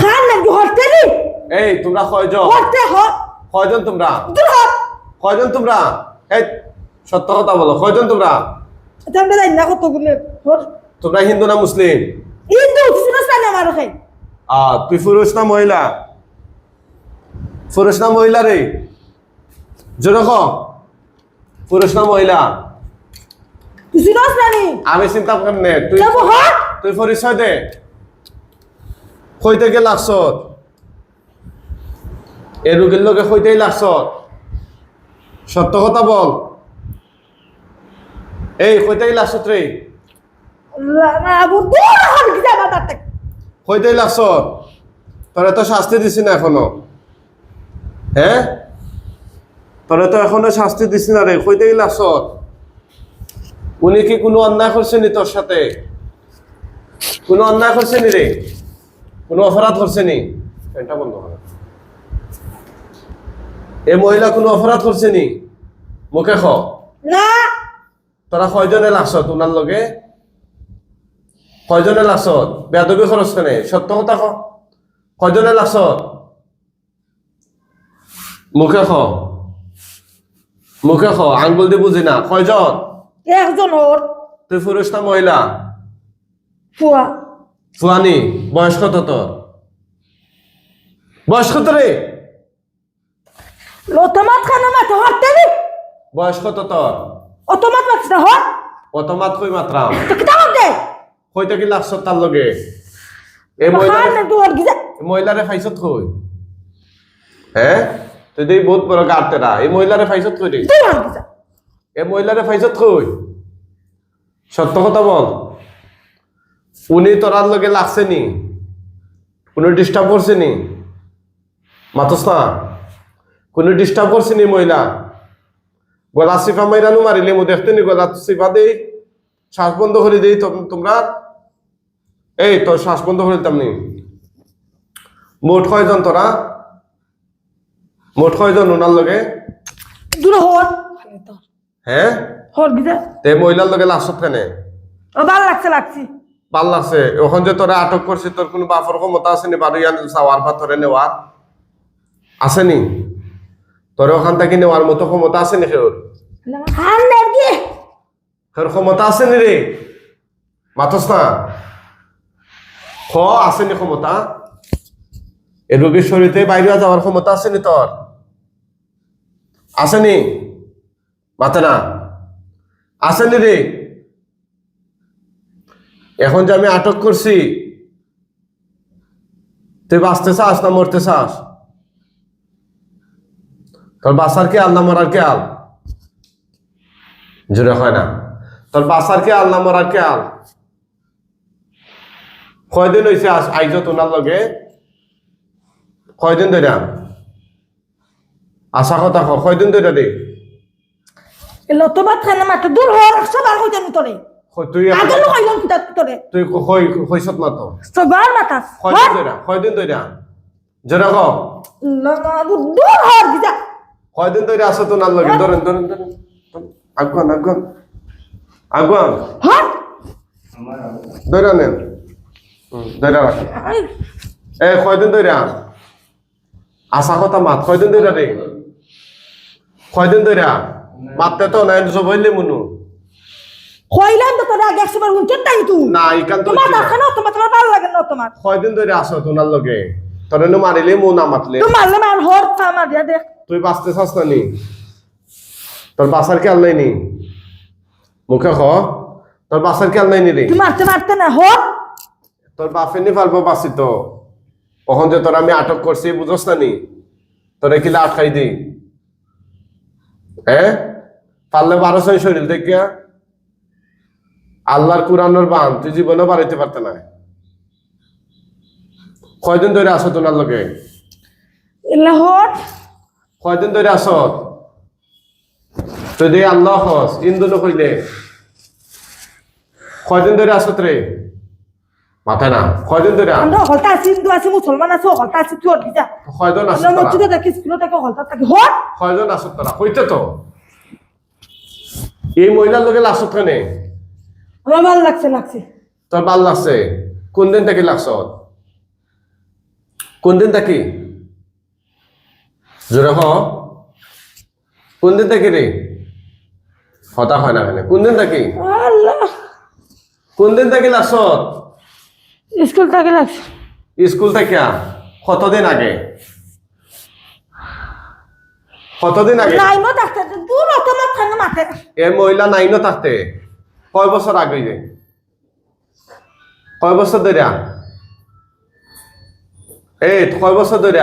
হান না হরতে নি? এই তোমরা কয়জন? হরতে হ। কয়জন তোমরা? দূর হ। কয়জন তোমরা? এই সত্য কথা বলো কয়জন তোমরা? তোমরা জানি না কত তোমরা হিন্দু না মুসলিম? কিছু না আমার খাই। আহ তুই পুরুষ না মহিলা? পুরুষ না মহিলা রে? জোরে ক। পুরুষ না মহিলা? কিছু না আমি চিন্তা করেন নে তুই তুই পরিচয় দে। কইতে গে লাগছ এ রুগীর লোকে কইতেই লাগছ সত্য কথা বল। এই কইতেই লাগছ রে। কইতেই লাগছ তোরে তো শাস্তি দিছি না এখনও। হ্যাঁ তোরে তো এখনও শাস্তি দিছি না রে। কইতেই লাগছ উনি কি কোনো অন্যায় করছেনি তোর সাথে? কোনো অন্যায় করছেনি রে? কোনো অপরাধ করছেনি এটা বন্ধ করে। এ মহিলা কোনো অপরাধ করছেনি মুখে খ। না। তোরা কয়জনে লাগছ তোনার লগে? কয়জনে লাগছ বেয়াদবি খরচ কেনে? সত্য কথা ক। কয়জনে লাগছ মুখে খ। মুখে খ। আঙ্গুল দিয়ে বুঝি না। কয়জন? একজন তুই পুরুষ না মহিলা? ফুয়া। ফুয়ানি বয়স কত তোর? বয়স কত রে? অটোমাত খানা মাথা হরতে নি বয়স কত তোর? অটোমাত মাথা হর কত মাত কই মাত্রা তো কিতা হরতে কইতে কি লাগছ তার লগে? এই মহিলা কি মহিলারে ফাইছত কই? হ্যাঁ তুই দেই বহুত বড় গাড়তেরা এই মহিলারে ফাইছত কই কি যা এই মহিলারে ফাইছত কই? সত্য কথা বল। উনি তোরার লগে লাগছে নি কোনো ডিস্টার্ব করছে নি মাতস না কোনো ডিস্টার্ব করছে নি মহিলা? গলা সিফা মাইরানু মারিলে মো দেখতে নি গলা সিফা দেই শ্বাস বন্ধ করে দেই তোম- তোমরা? এই তোর শ্বাস বন্ধ করে দিতাম নি। মোট কয়জন তোরা? মোট কয়জন ওনার লগে? দূর হর হ্যাঁ? হর যা তে মহিলার লগে লাশত কেনে? ও ভালো লাগছে লাগছি। ভালো লাগছে ওখান যে তোরা আটক করছি তোর কোনো বাপর ক্ষমতা আছে নি? বারো ইয়ান চাওয়ার বা তোরে নেওয়ার? আছে নি? তোর ওখান থেকে নেওয়ার মতো ক্ষমতা আছে নি কেউর হান না কি? তোর ক্ষমতা আছে নি রে? মাতস না। খ আছে নি ক্ষমতা? এ রোগীর শরীরে বাইরে যাওয়ার ক্ষমতা আছে নি তোর? আছে নি? মাতে না। আছে নি রে? এখন যে আমি আটক করছি, তুই বাঁচতে চাস না মরতে চাস? তোর বাঁচার কে আল না মরার কে আল? জুড়ে হয় না। তোর বাঁচার কে আল না মরার কে আল? কয়দিন হয়েছে আইজ তোনার লগে? কয়দিন ধরে আশা কথা ক, কয়দিন ধরে রে এলো তো বাত খানা মাথা দূর হর সবার কই জানি তোরে। তুই আগে কইলাম কিতা তোরে? তুই কই কইছত না তো সবার মাথা কয়দিন ধরে কয়দিন ধরে জোরে ক। দূর হর কি যা? কয়দিন ধরে আসো তোনার লগে? ধরেন ধরেন ধরেন। আগুয়ান আগুয়ান। আগুয়ান। হর ধরে নেন। ধরে রাখেন এ কয়দিন আশা কথা মাত কয়দিন ধরে রে? কয়দিন ধরে মাততে তো নাই জবইলে মুনু কইলাম তো তোরে আগে একবার উঠতে তাই তুই না ইকান তো তোমার দেখা না। তোমার তোমার ভালো লাগে না তোমার? কয়দিন ধরে আসো তোনার লগে? তোরে নো মারিলে মু না মাতলে তুই মারলে মার হর আমার দিয়া দেখ। তুই বাঁচতে চাস না নি? তোর বাসার খেয়াল নাই নি? মুখে খ তোর বাসার খেয়াল নাই নি রে? তুই মারতে মারতে না হর। তোর বাপে নি পারব বাঁচি তো। কখন যে তোর আমি আটক করছি বুঝস না নি? তোরে কিলা আটকাই দি হ্যাঁ? পারলে বারোশো শরীর দেখিয়া। আল্লাহর কুরানোর বান তুই জীবনে বাড়াইতে পারতে না কয়দিন ধরে আসো তোমার লোকে কয়দিন ধরে আসো দিয়ে আল্লাহ হস ইন্দু নকইলে কয়দিন ধরে আসত রে মাথায় না কয়দিন ধরে? আমরা হলতা আছি হিন্দু আছি মুসলমান আছে হলতা আছি তুই কি যা কয়জন আসত আমরা মসজিদে দেখি স্কুলে থেকে হলতা থাকি হর কয়জন আসত তোরা? কইতে তো। এই মহিলার লোকে আসত কেনে? আমার ভালো লাগছে লাগছে। তোর ভালো লাগছে? কোন দিন থাকি লাগছ? কোন দিন থাকি জোরে হ। কোন দিন থাকি রে? হতা হয় না কেন? কোন দিন থাকি আল্লাহ। কোন দিন থাকি লাগছ? স্কুল থেকে লাগছে? স্কুল থেকে? কতদিন আগে? কতদিন আগে? নাই মো ডাক্তার দূর অত মাথা এ মহিলা নাইনও থাকতে? কয় বছর আগে যে কয় বছর ধরে? এই কয় বছর ধরে?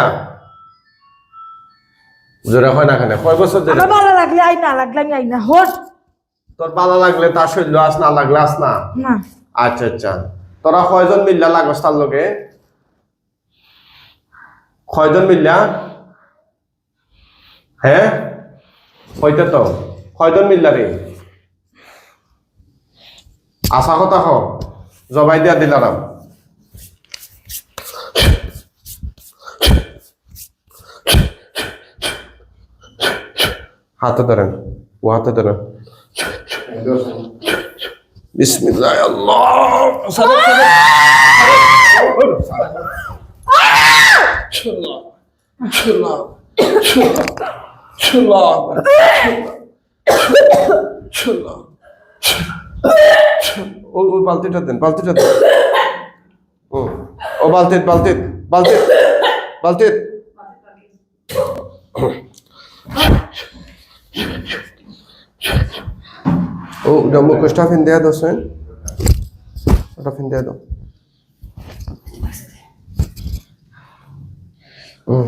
জোরে হয় না কেন? কয় বছর ধরে? ভালো লাগলে আই না লাগলে আমি আই না। হট তোর ভালো লাগলে তার শৈল্য আস না লাগলে আস না? আচ্ছা আচ্ছা। তোরা কয়জন মিল্লা লাগস তার লগে? কয়জন মিল্লা? হ্যাঁ? হইতে তো। কয়জন মিল্লা রে? আশা কথা হ জবাই দিয়া দিলাম হাতে ধরেন ও হাতে ধরেন। বিসমিল্লাহ আল্লাহ। সালাম ও ও বালতিটা দেন বালতিটা দেন। ও ও বালতিত বালতিত বালতিত ও ওটা মুখোশটা দেয়া দেয়া দাও। হুম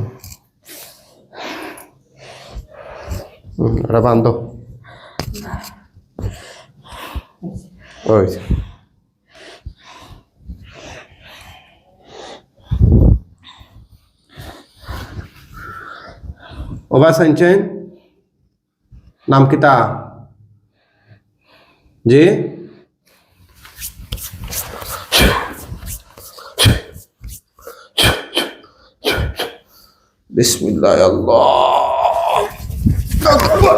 হুম ওটা বান্ধ। ওই যে। ওবা সাইনচেন নাম কিতা জি বিসমিল্লাহ আল্লাহ আকবার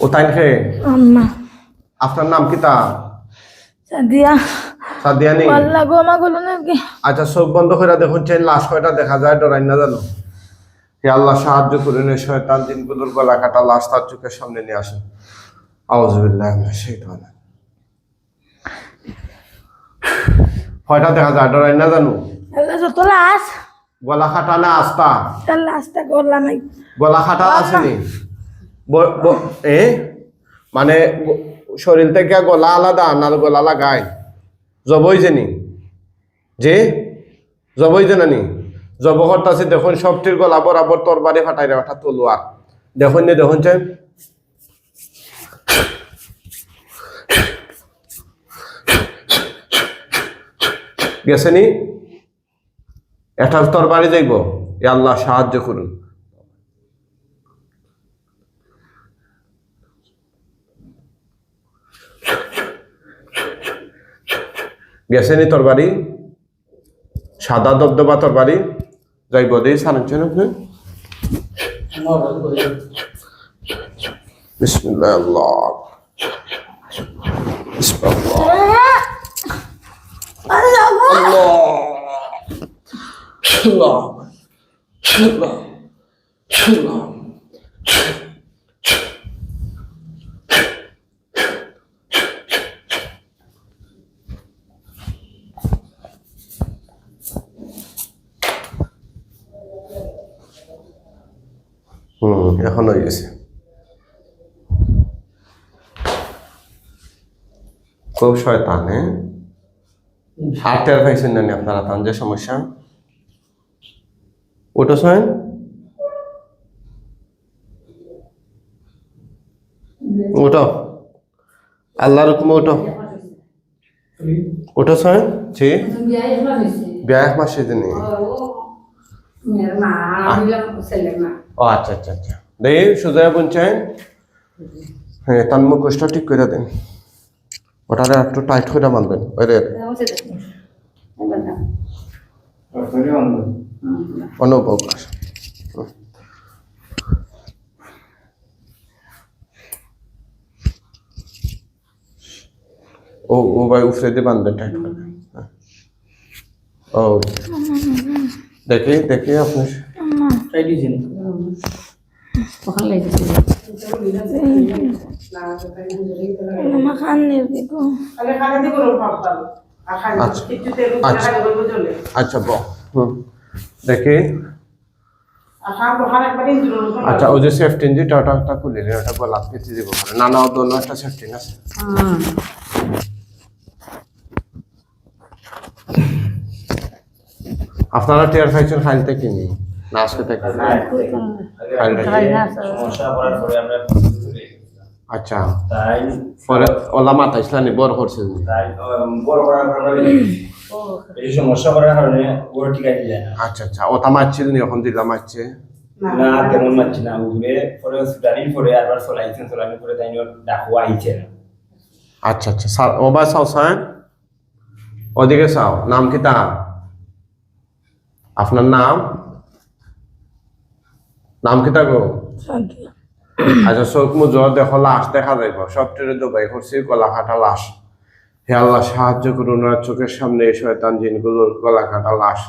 ও আম্মা। আপনার নাম কি তা? সাদিয়া। সাদিয়া নেই? আল্লাহ গো মা গুলো নাকি আচ্ছা চোখ বন্ধ করে দেখুন লাশ কয়টা দেখা যায় ডরাই না জানো? হে আল্লাহ সাহায্য করুন এই শয়তান দিনগুলোর গলা কাটা লাশ তার চোখের সামনে নিয়ে আসেন আউজবিল্লাহ সেইটান কয়টা দেখা যায় ডরাই না জানো? আল্লাহ যত লাশ। গলা কাটা না আস্তা লাশটা গলা কাটা আসেনি এ? মানে শরীর থেকে গলা আলাদা না গলা লাগায়? জবই জেনি যে? জবই জেনানি জব করতেছে দেখুন, সবটির গলা বরাবর তরবারি ফাটাই ওঠা তলোয়ার। দেখুন নি, দেখুন চেন গেছে নি? এটার তরবারি দেখব আল্লাহ সাহায্য করুন। গেছে নি তরবারি সাদা দবদবা তরবারি যাইব দেই সারাচ্ছেন আপনি বিসমিল্লাহ। বিসমিল্লাহ আল্লাহ গো আল্লাহ আল্লাহ আল্লাহ আল্লাহ হুম এখন হয়ে গেছে। খুব শয়তান। হ্যাঁ হার্টের পাইছেন না আপনারা তান যে সমস্যা। ওটা শোয়েন ওটো আল্লাহর হুকুমে ওঠো ওঠো ছয় জি। বিয়া এক মাস সেদিন ও আচ্ছা আচ্ছা আচ্ছা। দেই সুজয়া বলছেন হ্যাঁ? তার মুখোশটা ঠিক করে দেন। ওটারে একটু টাইট করে বাঁধবেন ওই রে অনুভব ও ও ভাই উফরে দিয়ে বাঁধবেন টাইট করে। হ্যাঁ। ও দেখি দেখি আপনি আচ্ছা ব দেখি। আচ্ছা ওই যে সেফটিন যেটা ওটা ওটা খুলে নিন ওটা গলা পেতে দিব না না, ওর দোনো একটা সেফটিন আছে। আপনারা টেয়ার পাইছেন ফাইল থেকে নি না আজকে থেকে আচ্ছা। তাই পরে ওলা মাথা ইসলানি বড় করছে। তাই উম, বড় করার পরে এই সমস্যা করার কারণে ওর টিকা দিলে না। আচ্ছা আচ্ছা। ওটা মারছিল নি এখন মারছে? না। তেমন মানছি না। পরে হসপিটালের পরে আবার চলাইছেন চলানোর পরে তাই ডাকু আইছে না। আচ্ছা আচ্ছা। স্যার ওবা চাও স্যার? ওদিকে চাও। নাম কি তা আপনার নাম? নাম কি সাদিয়া আচ্ছা চোখ মুজো দেখো লাশ দেখা যাইব সব টেরে দুবাই করছি গলা কাটা লাশ। হে আল্লাহ সাহায্য করুন আর চোখের সামনে এই শয়তান জিনগুলোর গলা কাটা লাশ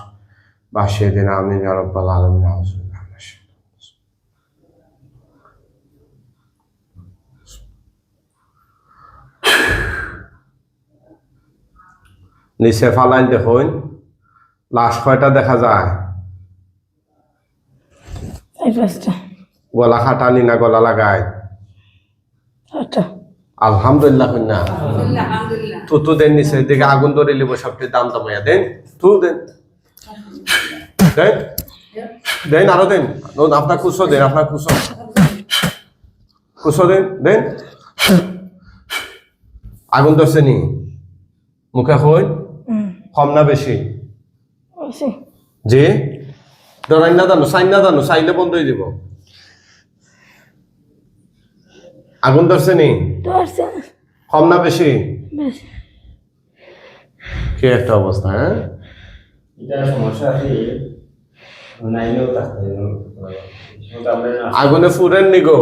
বাসিয়ে দিন। আমি রব্বাল আলমিন। নিচে ফালাই দেখুন। লাশ কয়টা দেখা যায়? এই পাঁচটা। গলা খাটালি না গলা লাগায়? আটটা। আলহামদুলিল্লাহ কন্যা। তু তু দেন নিচে দিকে আগুন ধরে লিব সবটি দাম দামাইয়া দেন তু দেন। দেন দেন আরও দেন। আপনার কুসো দেন আপনার কুসো। কুসো দেন দেন। আগুন ধরছে নি? মুখে হই কম না বেশি? যে ডরাই না জানো সাইন না জানো সাইলে বন্ধ হয়ে দিব আগুন ধরছে নি? কম না বেশি? বেশি। কি একটা অবস্থা হ্যাঁ? আগুনে ফুরেন নি গো।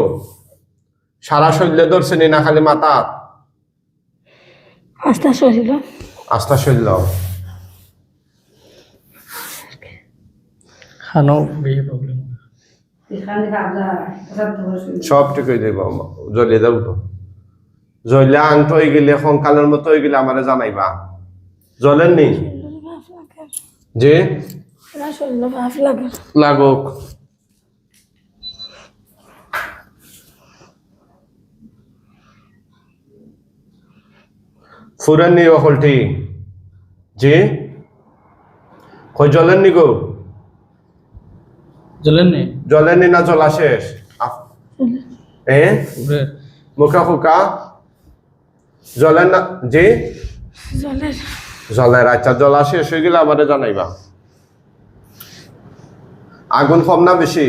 সারা শরীরে ধরছে নি না খালি মাথা? আস্তা শরীর। আস্থা শরীর। খানো বেশি প্রবলেম সব ঠিক হয়ে যাইব জ্বলিয়ে যাব তো জ্বলিয়া আংট হয়ে গেলে সংকালের মতো হয়ে গেলে আমারে জানাইবা জ্বলেন নি যে লাগুক ফুরেন নি অকলটি যে কই জ্বলেন নি গো জ্বলেন নি? জ্বলেন না জ্বলা শেষ? এ? মুখা ফুকা? জ্বলেন না? যে জলের জলের আচ্ছা জলা শেষ হয়ে গেলে আমারে জানাইবা। আগুন কম না বেশি?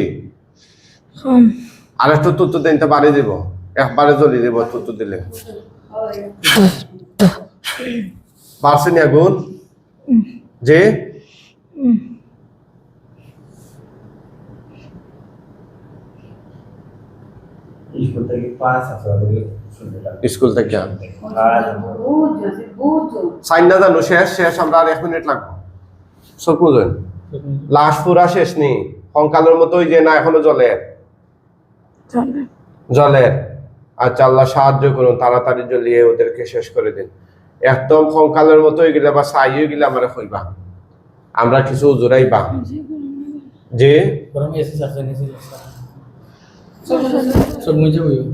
কম। আর একটু তুতু দিনতে বাড়ি দিব। একবারে জ্বলি দিব তুতু দিলে। পারছে নি আগুন? যে স্কুল থেকে সাইন না জানো শেষ শেষ আমরা আর এক মিনিট লাগবো। লাশ পুরা শেষ কঙ্কালের মতোই যে না এখনও জলের আচ্ছা আল্লাহ সাহায্য করুন তাড়াতাড়ি জ্বলিয়ে ওদেরকে শেষ করে দিন। একদম কঙ্কালের মতোই গেলে বা সাই হয়ে গেলে আমরা হইবা আমরা কিছু জোরাইবা যে সব মুঝে বইও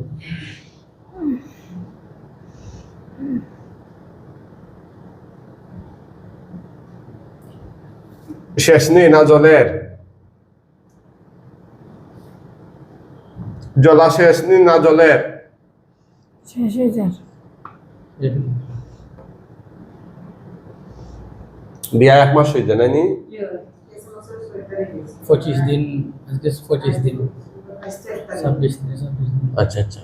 শেষ নেই না জলের? জলা শেষ নেই না জলের? শেষ হয়ে যায় বিয়া এক মাস হইতে নাইনি? পঁচিশ দিন পঁচিশ দিন। আচ্ছা আচ্ছা।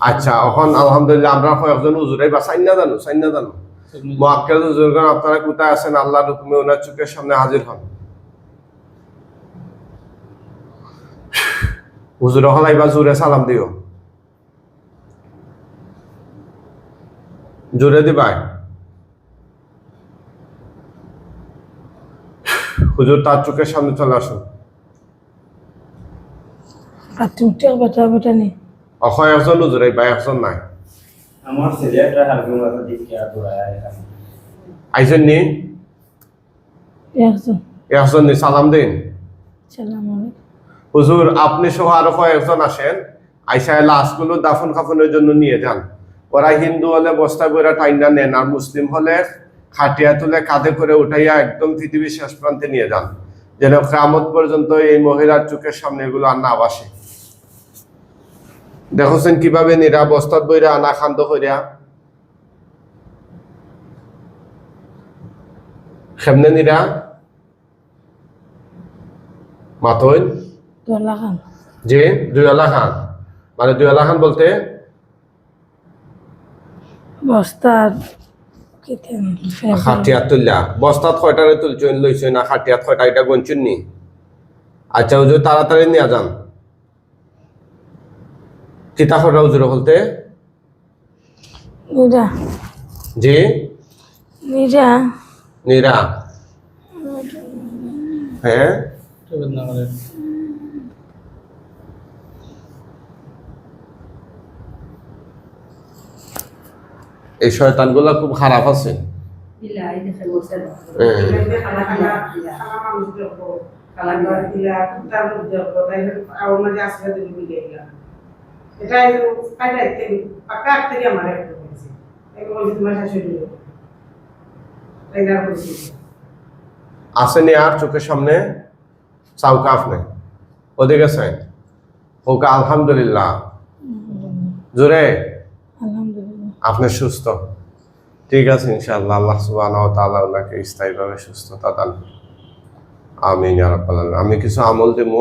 আচ্ছা এখন আলহামদুলিল্লাহ আমরা কয়েকজন উজুরাই বা সাইনা জানো সাইনা জানো? মোয়াক্কেল হুজুরগণ আপনারা কোথায় আছেন? আল্লাহর হুকুমে ওনার চোখের সামনে হাজির হন। হুজুর হলাই বা জোরে সালাম দিও। জোরে দিবাই। হুজুর তার চোখের সামনে চলে আসুন। বেটা বেটা অক্ষয় একজন হুজুরাই বা একজন নাই। আমার ছেলে হালকা মাথা দিকে আর দৌড়ায় এখানে নি। একজন একজন নি সালাম দিন। সালাম আলাইকুম। হুজুর আপনি সহ আরও কয়েকজন আসেন আইসায় লাশগুলো দাফন কাফনের জন্য নিয়ে যান। ওরা হিন্দু হলে বস্তা করে টাইনা নেন আর মুসলিম হলে খাটিয়া তুলে কাঁধে করে উঠাইয়া একদম পৃথিবীর শেষ প্রান্তে নিয়ে যান যেন কামত পর্যন্ত এই মহিলার চোখের সামনে এগুলো আর না বাসে দেখছেন কীভাবে নিরা বস্তাত বইরা আনা খান্দ কইরা সেমনে নিরা মাতইন? জি দুয়ালা খান। মানে দুয়ালা খান বলতে? বস্তার কিতেন? তুললা। বস্তাত কয়টারে তুলছেন লইছেন? না খাটিয়াত কয়টা এটা গঞ্চুন নি আচ্ছা হুজুর তাড়াতাড়ি নিয়ে যান। কিতা নিরা। জি? নিরা। নীরা। হ্যাঁ চোখের না করে এই শয়তানগুলা খুব খারাপ আছে। আসেনি আর চোখের সামনে চাউকা আপনি ওদিকে আলহামদুলিল্লাহ। জোরে। আপনি সুস্থ। ঠিক আছে, ইনশাআল্লাহ আল্লাহ সুবাহ তাআলা ওনাকে স্থায়ীভাবে সুস্থতা দান আমি আমি কিছু আমল দেবো